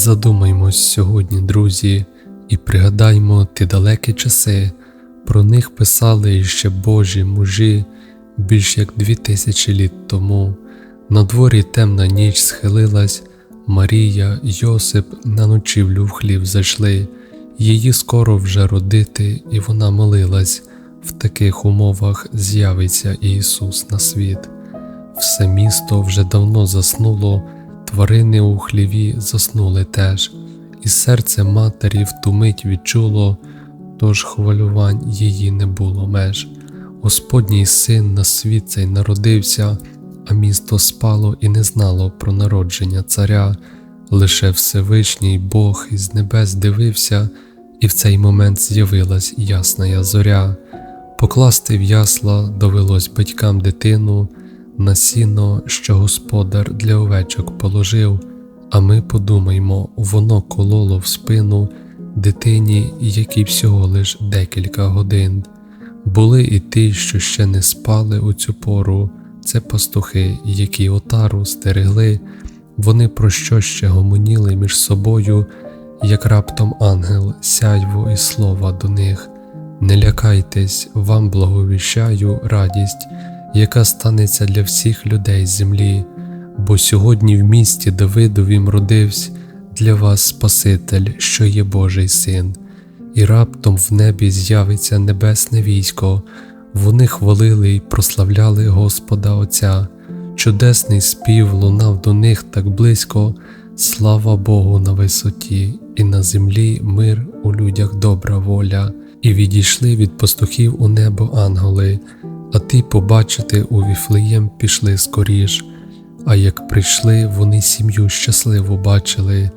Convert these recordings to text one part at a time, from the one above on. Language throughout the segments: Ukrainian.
Задумаймось сьогодні, друзі, і пригадаймо ті далекі часи. Про них писали іще Божі мужі більш як дві тисячі літ тому. На дворі темна ніч схилилась, Марія, Йосип на ночівлю в хлів зайшли, її скоро вже родити, і вона молилась. В таких умовах з'явиться Ісус на світ. Все місто вже давно заснуло, тварини у хліві заснули теж, і серце матері в ту мить відчуло, тож хвилювань її не було меж. Господній син на світ цей народився, а місто спало і не знало про народження царя. Лише Всевишній Бог із небес дивився, і в цей момент з'явилась ясна зоря. Покласти в ясла довелось батькам дитину на сіно, що господар для овечок положив, а ми подумаймо, воно кололо в спину дитині, якій всього лиш декілька годин. Були і ті, що ще не спали у цю пору, це пастухи, які отару стерегли, вони про що ще гомоніли між собою, як раптом ангел сяйво і слова до них. Не лякайтесь, вам благовіщаю радість, яка станеться для всіх людей землі, бо сьогодні в місті Давидовім родився для вас Спаситель, що є Божий син, і раптом в небі з'явиться небесне військо, вони хвалили й прославляли Господа Отця, чудесний спів лунав до них так близько, слава Богу на висоті, і на землі мир у людях добра воля. І відійшли від пастухів у небо ангели, а ті побачити у Віфлеєм пішли скоріш. А як прийшли, вони сім'ю щасливо бачили,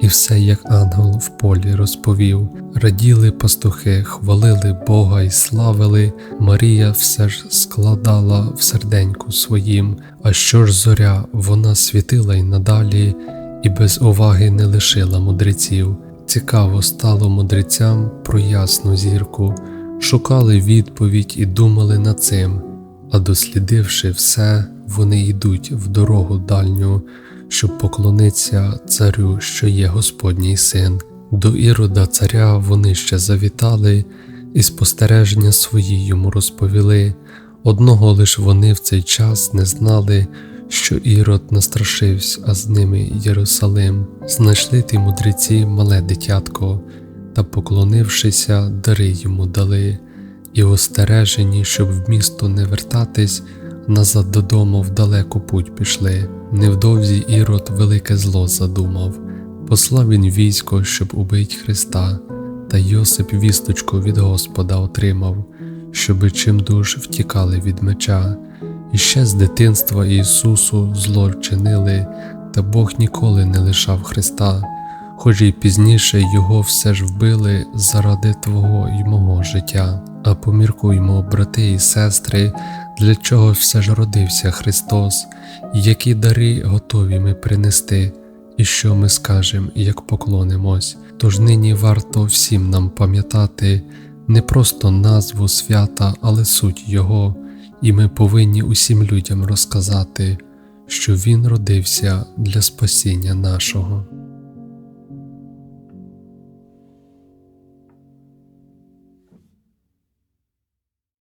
і все, як ангел в полі розповів. Раділи пастухи, хвалили Бога і славили. Марія все ж складала в серденьку своїм. А що ж зоря, вона світила й надалі, і без уваги не лишила мудреців. Цікаво стало мудрецям про ясну зірку, шукали відповідь і думали над цим, а дослідивши все, вони йдуть в дорогу дальню, щоб поклонитися царю, що є Господній син. До ірода царя вони ще завітали і спостереження свої йому розповіли. Одного лиш вони в цей час не знали, що Ірод настрашився, а з ними Єрусалим. Знайшли ті мудреці мале дитятко, та, поклонившися, дари йому дали, і остережені, щоб в місто не вертатись, назад додому в далеку путь пішли. Невдовзі Ірод велике зло задумав, послав він військо, щоб убить Христа, та Йосип вісточку від Господа отримав, щоби чимдуж втікали від меча. І ще з дитинства Ісусу зло вчинили, та Бог ніколи не лишав Христа, хоч і пізніше Його все ж вбили заради Твого й мого життя. А поміркуймо, брати і сестри, для чого все ж родився Христос, які дари готові ми принести, і що ми скажем, як поклонимось. Тож нині варто всім нам пам'ятати не просто назву свята, але суть Його і ми повинні усім людям розказати, що Він родився для спасіння нашого.